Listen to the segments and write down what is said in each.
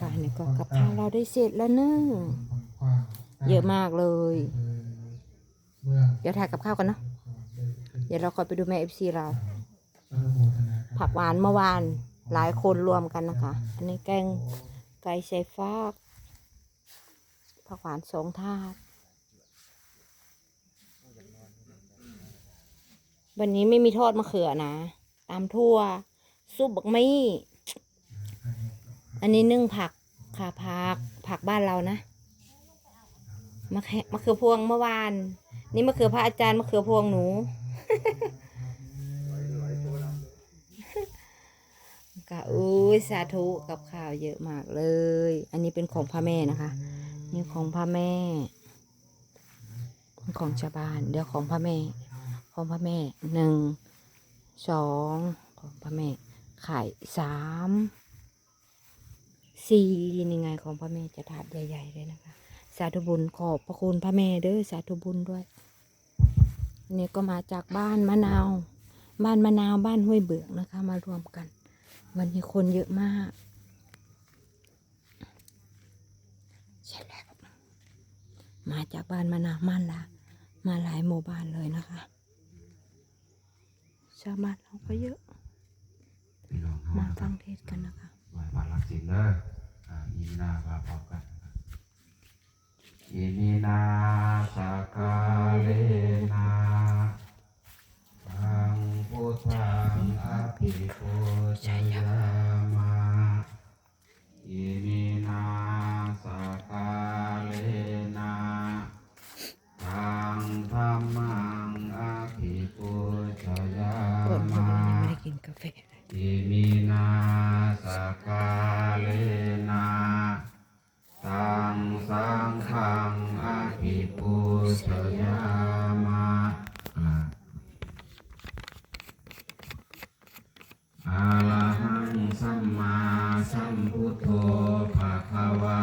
ค่ะนี่ก็กับข้าวเราได้เสร็จแล้วเนอเยอะมากเลยเดี๋ยวถ่ายกับข้าวกันเนาะเดี๋ยวเราคอยไปดูแม่เอฟซีเรา ผักหวานเมื่อวานหลายคนรวมกันนะคะ อันนี้แกงไก่ใส่ฟากผักหวานสองถาดวันนี้ไม่มีทอดมะเขือนะ ตามทั่วซุปบักมี่ อันนี้นึ่งผักค่ะผักผักบ้านเรานะมะแขมะเขือพวงเมื่อวาน นี่มะเขือพระอาจารย์มะเขือพวงหนูก็อุ้ยสาธุกับข่าวเยอะมากเลย อันนี้เป็นของพระแม่นะคะ นี่ของพระแม่ของชาวบ้าน เดี๋ยวของพระแม่ ของพระแม่หนึ่งสองของพระแม่ไข่สาม สี่นี่ไงของพระแม่จะถาดใหญ่ๆเลยนะคะ สาธุบุญขอบพระคุณพระแม่เด้อสาธุบุญด้วยอันนี่ก็มาจากบ้านมะนาว บ้านมะนาวบ้านห้วยเบือกนะคะ มารวมกัน วันนี้คนเยอะมากใช่แล้วมาจากบ้านมานาวมันละมาหลายหมู่บ้านเลยนะคะชาวบ้านเราก็เยอะพี่น้องเข้ามามาฟังเทศน์กันนะคะไหว้พระรักสินเด้ ออ่าอีมีนาพาพร้อมกันนะครับอีมีนาสกาเลนาทังพุทธังอภิปุชยามาอีมีนาสกาเลนาทังธรรมังอภิปุชยาก่อนวันมานี้ไม่ได้กินกาแฟเลยอิมิน สัมพุทโธภะคะวา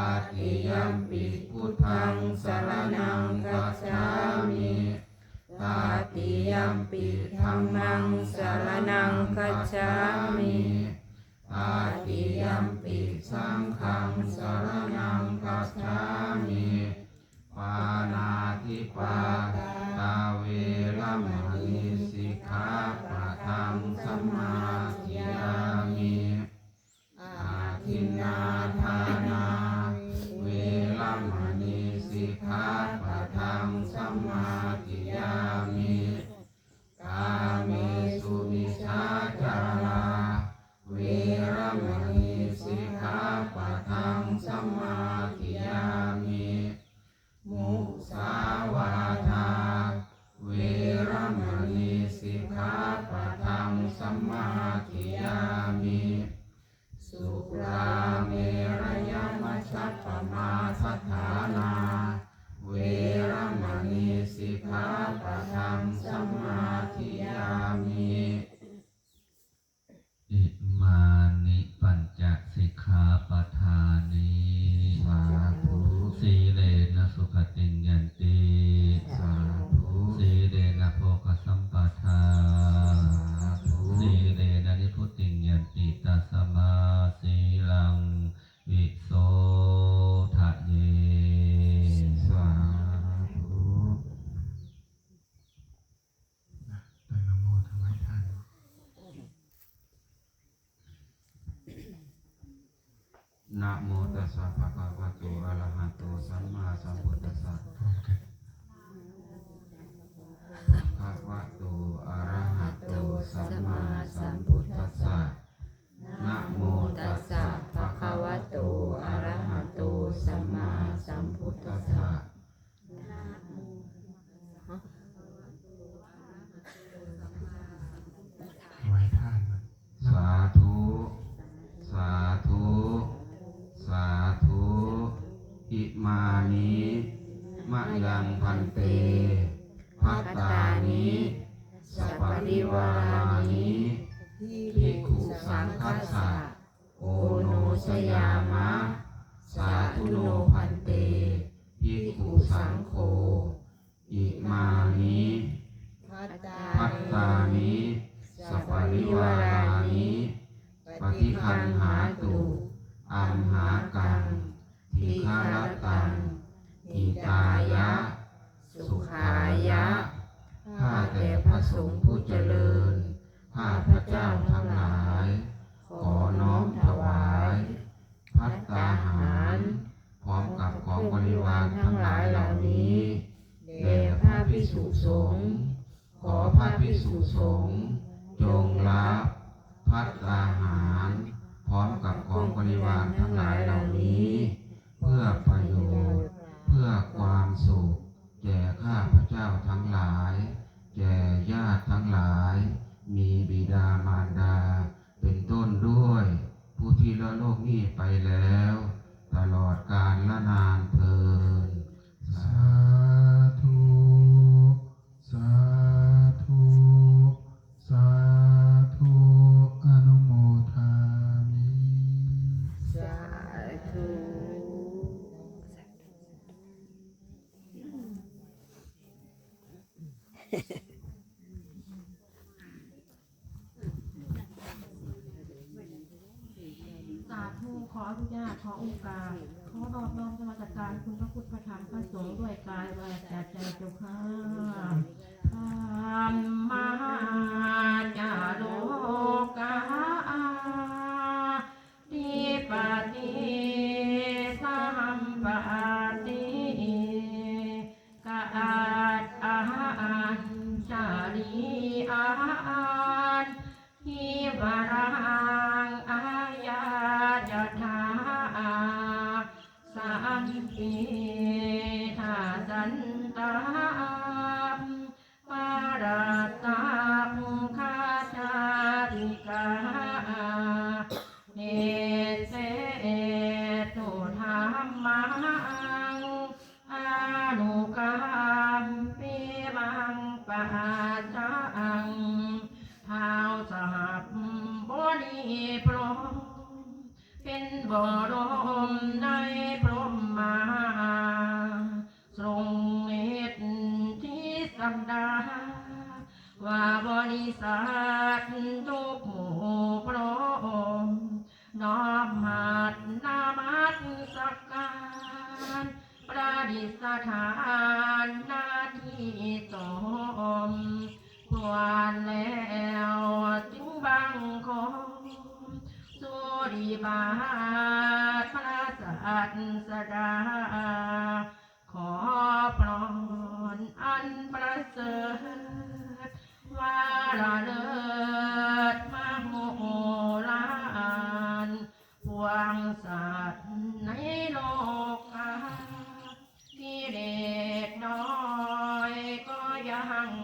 าติยมปิพุทธังสารนังคัจฉามิตาติยมปิธัมมังสารนังคัจฉามิตาติยมปิสังฆังสารนังคัจฉามิปานาติปาตาเวรมณีสิกขาปะทังสัมมา มมาธิยามิสุราเมรยมัชฌัปปมาทัฏฐานา เวรมณีสิกขาปะทังสมมาธิยามิอิมานิปัญจสิกขาป นะโมตัสสะภะคะวะโตอะระหะโตสัมมาสัมพุทธัสสะพร้อมกันภะคะวะโตอะระหะโตสัมมาสัมพุทธัสส พัตตานิสัปปริวารานิภิกขุสังคัสสะโอโนชยามะ สาธุโนพันเตภิกขุสังโฆอิมานิพัตตานิสัปปริวารานิปฏิคันหาตุอัมหากังทิคารตังอิตายะ สุขายะ ข้าแต่พระสงฆ์ผู้เจริญ ข้าพระเจ้าทั้งหลาย ขอน้อมถวาย พัตตาหาร พร้อมกับของบริวารทั้งหลายเหล่านี้แด่พระพิสุสงฆ์ขอพระพิสุสงฆ์จงรับพัตตาหาร พร้อมกับของบริวารทั้งหลายเหล่านี้ เพื่อประโยชน์ ญาติทั้งหลาย มีบิดามารดา เป็นต้นด้วย ผู้ที่ละโลกนี้ไปแล้ว ตลอดกาลละนานเทินสาธุสาธุสาธุอนุโมทามิสาธุสากทุกหูพระอน้อมหัดนามัสสักการประดิษฐานหน้าที่จมควรแล้วจึงบังคมสุริบาทพระสัตสดาขอพรอันประเสริฐ ว่าละลิศมโหฬารพวงสัตว์ในโลกที่เด็กน้อยก็ยัง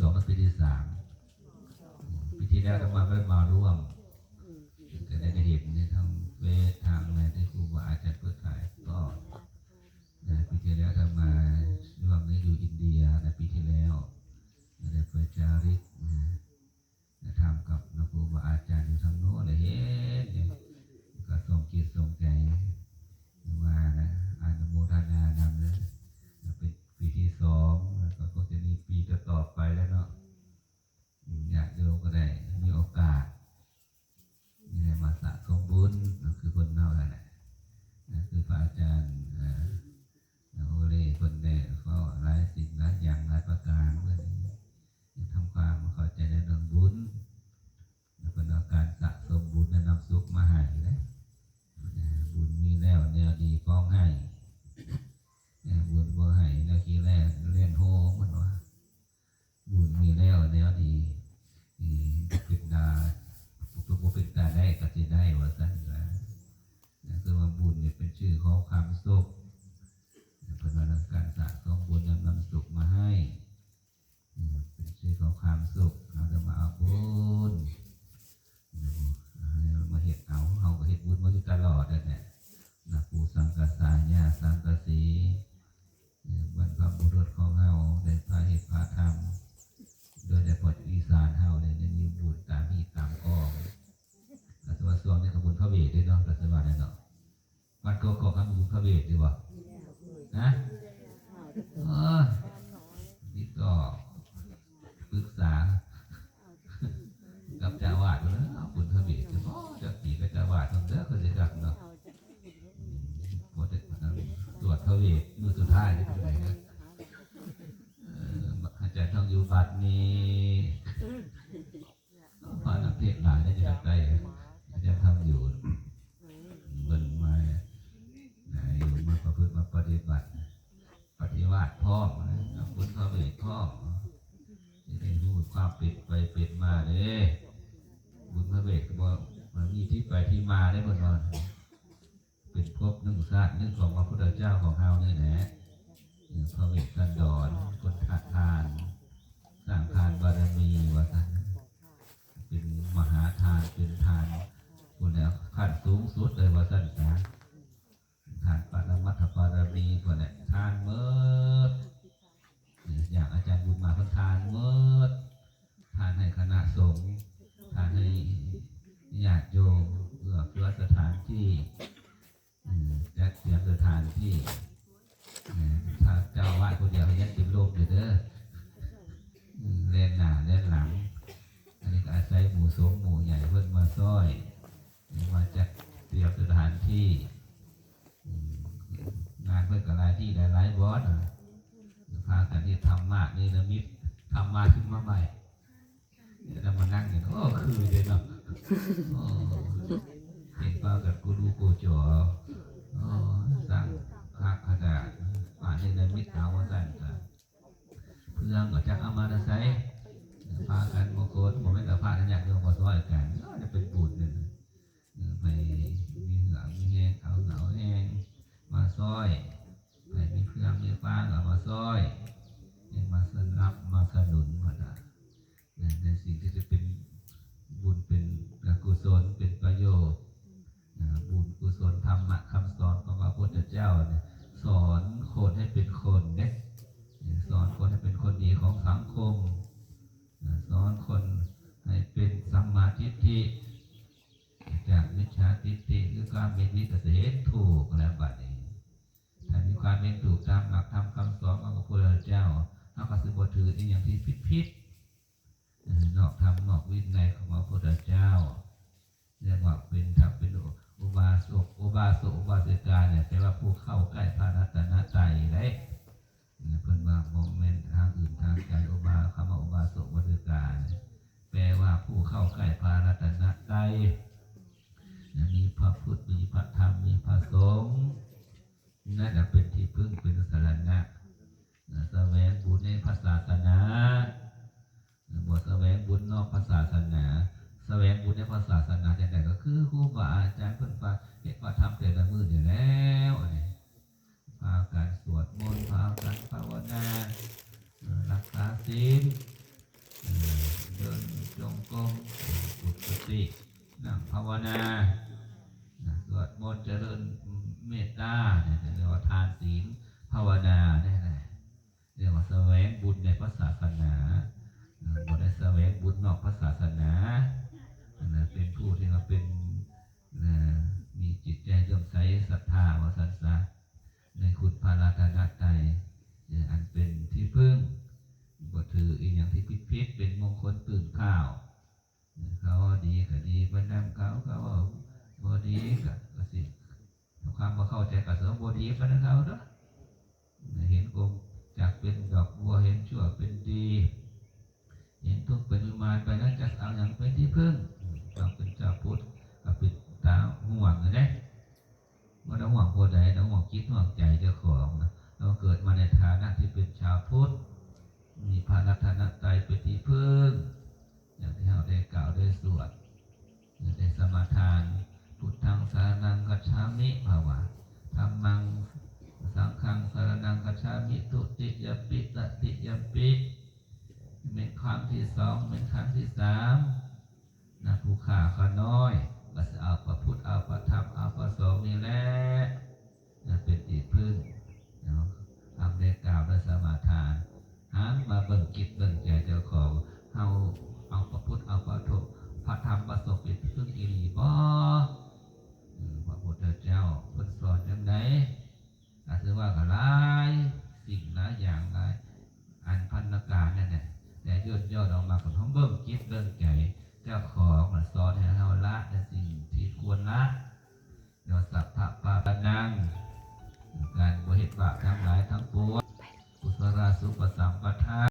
สองกับปีที่สามปีที่แล้วทั้งวันก็มาร่วมแต่ในเหตุนี้ทั้งเวท เรื่องของพระพุทธเจ้าของเราเนี่ยแหละพระเวท เรื่องก็จะเอามาใช้พากันมโคลผมไม่กับพระนั่นอยากโยมก็ซ้อยกันก็จะเป็นบุญหนึ่งไปมีเหงามีแห้งเขาเหงาแห้งมาซ้อย ม่ถูกตามหลักธรรมคำสอนของพระพุทธเจ้าเขาก็สืบถือในอย่างที่พิษพิษนอกธรรมนอกวินัยของพระพุทธเจ้าเรียกว่าเป็นธรรมเป็นอุบาสกอุบาสกอุบาสิกาเนี่ยแปลว่าผู้เข้าใกล้พระรัตนตรัยเลยเพื่อนว่าโมเมนต์ทางอื่นทางใจอุบาคำว่าอุบาสกอุบาสิกาแปลว่าผู้เข้าใกล้พระรัตนตรัยมีพระพุทธมีพระธรรมมีพระสงฆ์ น่าจะเป็นที่พึ่งเป็นสารณะแสวงบุญในภาษาศาสนาบวชแสวงบุญนอกภาษาศาสนาแสวงบุญในภาษาศาสนาแต่ไหนก็คือครูบาอาจารย์เพื่อนฟ้าเห็นว่าทำแต่ละมืออยู่แล้วพาการสวดมนต์พาการภาวนารักษาศีลเดินจงกรมอุตตินั่งภาวนา ความบ่ก็เสริมบ่ดีไปนำเขาเด้อเห็นองจากเป็นดอกบัวเห็นชั่วเป็นดี เห็นทุกเป็นมานไปนั้นจะเอาอย่างเป็นที่พึ่งต้องเป็นเจ้าพุทธก็เป็นตาห่วงนะเด้ว่าต้องห่วงผู้ใดต้องห่วงคิดห่วงใจเจ้าของนะเราเกิดมาในฐานะที่เป็นชาวพุทธมีพระรัตนตรัยเป็นที่พึ่งอย่างที่เราได้กล่าวได้สวดได้สมาทานพุทธังสารนังกัจฉามิภาวะ ธรรมัง สังฆังสารนังกัจฉามิตุติยปิตติยปิเป็นครั้งที่สองเป็นครั้งที่สามนะผู้ข่าขน้อย